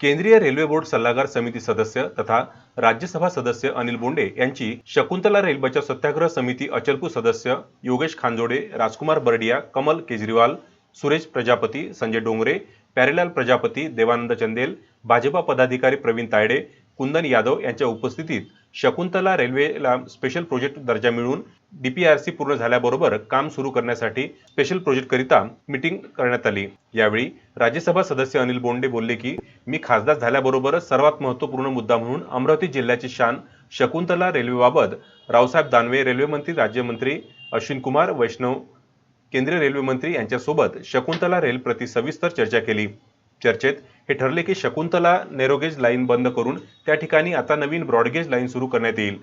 केंद्रीय railway board सल्लागार समिती सदस्य तथा राज्यसभा सदस्य अनिल बोंडे यांची शकुंतला रेल बचाव सत्याग्रह समिती अचलपूर सदस्य योगेश खांजोडे राजकुमार बर्डिया कमल केजरीवाल सुरेश प्रजापती संजय डोंगरे प्यारेलाल प्रजापती देवानंद चंदेल भाजपा पदाधिकारी प्रवीण तायडे कुंदन यादव यांच्या उपस्थितीत शकुंतला रेल्वेला स्पेशल प्रोजेक्ट दर्जा मिळवून डीपीआरसी पूर्ण झाल्याबरोबर काम सुरू करण्यासाठी स्पेशल प्रोजेक्टकरिता मीटिंग करण्यात आली. यावेळी राज्यसभा सदस्य अनिल बोंडे बोलले की मी खासदार झाल्याबरोबर सर्वात महत्त्वपूर्ण मुद्दा म्हणून अमरावती जिल्ह्याची शान शकुंतला रेल्वेबाबत रावसाहेब दानवे रेल्वेमंत्री राज्यमंत्री अश्विन कुमार वैष्णव केंद्रीय रेल्वे मंत्री यांच्यासोबत शकुंतला रेल प्रति सविस्तर चर्चा केली. चर्चेत हे ठरले की शकुंतला नेरोगेज लाईन बंद करून त्या ठिकाणी आता नवीन ब्रॉडगेज लाईन सुरू करण्यात येईल.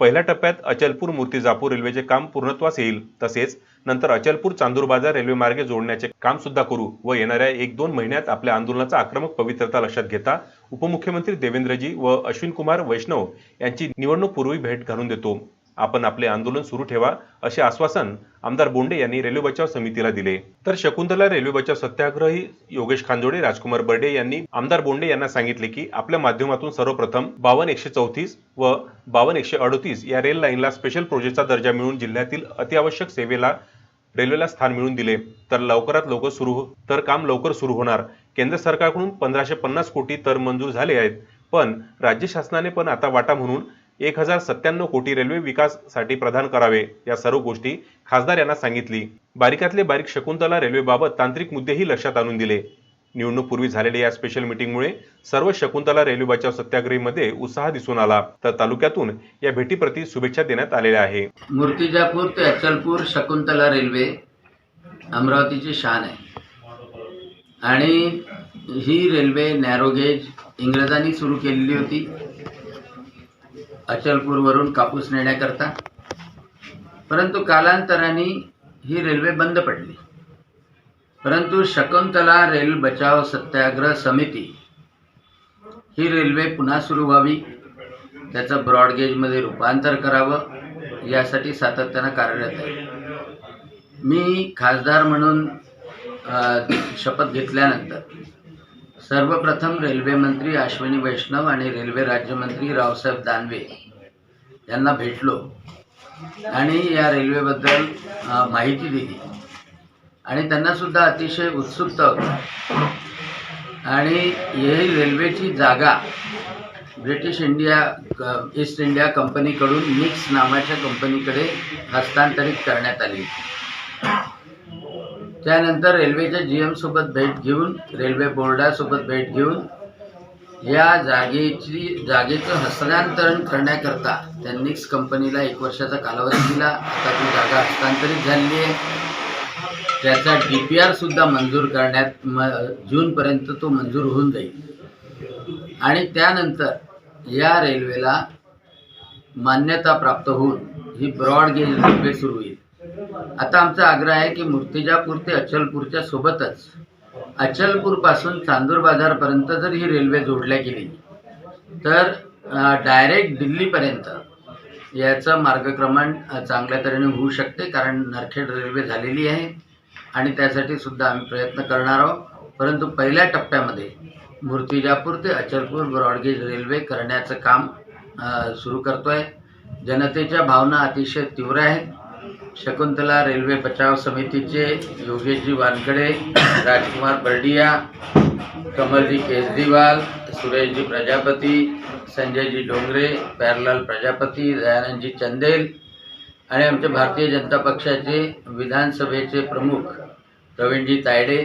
पहिल्या टप्प्यात अचलपूर मूर्तिजापूर रेल्वेचे काम पूर्णत्वास येईल. तसेच नंतर अचलपूर चांदूर बाजार रेल्वे मार्गे जोडण्याचे काम सुद्धा करू व येणाऱ्या एक दोन महिन्यात आपल्या आंदोलनाचा आक्रमक पवित्रता लक्षात घेता उपमुख्यमंत्री देवेंद्रजी व अश्विन कुमार वैष्णव यांची निवडणूक पूर्वी भेट घालून देतो. आपण आपले आंदोलन सुरू ठेवा असे आश्वासन आमदार बोंडे यांनी रेल्वे बचाव समितीला दिले. तर शकुंतला रेल्वे बचाव सत्याग्रही योगेश खांजोडे राजकुमार बर्डे यांनी आमदार बोंडे यांना सांगितले की आपल्या माध्यमातून सर्वप्रथम बावन एकशे चौतीस व बावन एकशे अडतीस या रेल लाईनला स्पेशल प्रोजेक्टचा दर्जा मिळून जिल्ह्यातील अत्यावश्यक सेवेला रेल्वेला स्थान मिळवून दिले. तर लवकरात लवकर सुरू हो- तर काम लवकर सुरू होणार. केंद्र सरकारकडून पंधराशे पन्नास कोटी तर मंजूर झाले आहेत. पण राज्य शासनाने पण आता वाटा म्हणून एक हजार सत्त्याण्णव कोटी रेल्वे विकासासाठी प्रदान करावे या सर्व गोष्टी खासदार यांना सांगितली. बारीकातले बारीक शकुंतला रेल्वेबाबत तांत्रिक मुद्देही लक्षात आणून दिले. निवडणूक पूर्वी झालेल्या या स्पेशल मीटिंगमुळे सर्व शकुंतला रेल्वे बचाव सत्याग्रहीमध्ये उत्साह दिसून आला. तर तालुक्यातून या भेटीप्रती शुभेच्छा देण्यात आलेल्या आहे. मूर्तिजापूर ते अचलपूर शकुंतला रेल्वे अमरावतीची शान आहे. आणि ही रेल्वे नॅरोगेज इंग्रजांनी सुरू केलेली होती. अचलपूरवरून कापूस नेण्याकरता. परंतु कालांतराने ही रेल्वे बंद पडली. परंतु शकुंतला रेल बचाव सत्याग्रह समिती ही रेल्वे पुन्हा सुरू व्हावी त्याचं ब्रॉडगेजमध्ये रूपांतर करावं यासाठी सातत्यानं कार्यरत आहे. मी खासदार म्हणून शपथ घेतल्यानंतर सर्वप्रथम रेल्वेमंत्री अश्विनी वैष्णव आणि रेल्वे राज्यमंत्री रावसाहेब दानवे यांना भेटलो आणि या रेल्वेबद्दल माहिती दिली. आणि त्यांनासुद्धा अतिशय उत्सुकता होती. आणि ही रेल्वेची जागा ब्रिटिश इंडिया क- ईस्ट इंडिया कंपनीकडून मिक्स नावाच्या कंपनीकडे हस्तांतरित करण्यात आली. त्यानंतर रेल्वेच्या जी एमसोबत भेट घेऊन रेल्वे बोर्डासोबत भेट घेऊन या जागेची जागेचं हस्तांतरण करण्याकरता त्यांनी कंपनीला एक वर्षाचा कालावधी दिला. आता ती जागा हस्तांतरित झालेली आहे. त्याचा डी पी आरसुद्धा मंजूर करण्यात म जूनपर्यंत तो मंजूर होऊन जाईल. आणि त्यानंतर या रेल्वेला मान्यता प्राप्त होऊन ही ब्रॉड गेज रेल्वे सुरू होईल. आता आमचा आग्रह आहे की मूर्तिजापूर ते अचलपूरच्या सोबतच अचलपूरपासून चांदूर बाजारपर्यंत जर ही रेल्वे जोडल्या गेली तर डायरेक्ट दिल्लीपर्यंत याचं मार्गक्रमण चांगल्या तऱ्हेने होऊ शकते कारण नरखेड रेल्वे झालेली आहे आणि त्यासाठी सुद्धा आम्ही प्रयत्न करणार आहोत. परंतु पहिल्या टप्प्यामध्ये मूर्तिजापूर ते अचलपूर ब्रॉडगेज रेल्वे करण्याचं काम सुरू करतो आहे जनतेच्या भावना अतिशय तीव्र आहेत. शकुंतला रेल्वे बचाव समितीचे योगेशजी वानकडे राजकुमार बर्डिया कमलजी केजरीवाल सुरेशजी प्रजापती संजयजी डोंगरे प्यारलाल प्रजापती दयानंदजी चंदेल आणि आमच्या भारतीय जनता पक्षाचे विधानसभेचे प्रमुख प्रवीणजी तायडे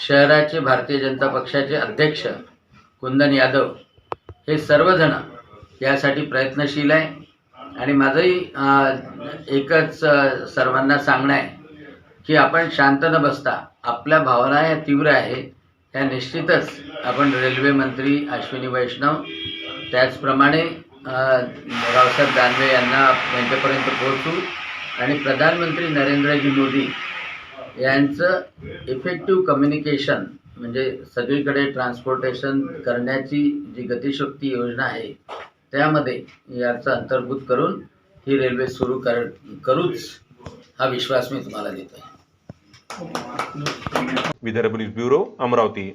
शहराचे भारतीय जनता पक्षाचे अध्यक्ष कुंदन यादव हे सर्वजण यासाठी प्रयत्नशील आहे आणि माझंही एकच सर्वांना सांगणं आहे की आपण शांत न बसता आपल्या भावना या तीव्र आहे त्या निश्चितच आपण रेल्वे मंत्री अश्विनी वैष्णव त्याचप्रमाणे रावसाहेब दानवे यांना यांच्यापर्यंत पोहोचू आणि प्रधानमंत्री नरेंद्रजी मोदी यांचं इफेक्टिव्ह कम्युनिकेशन म्हणजे सगळीकडे ट्रान्सपोर्टेशन करण्याची जी गतिशक्ती योजना आहे त्यामध्ये याचा अंतर्भूत करून ही रेल्वे सुरू कर करूच हा विश्वास मी तुम्हाला देतो आहे विदर्भ न्यूज ब्युरो अमरावती.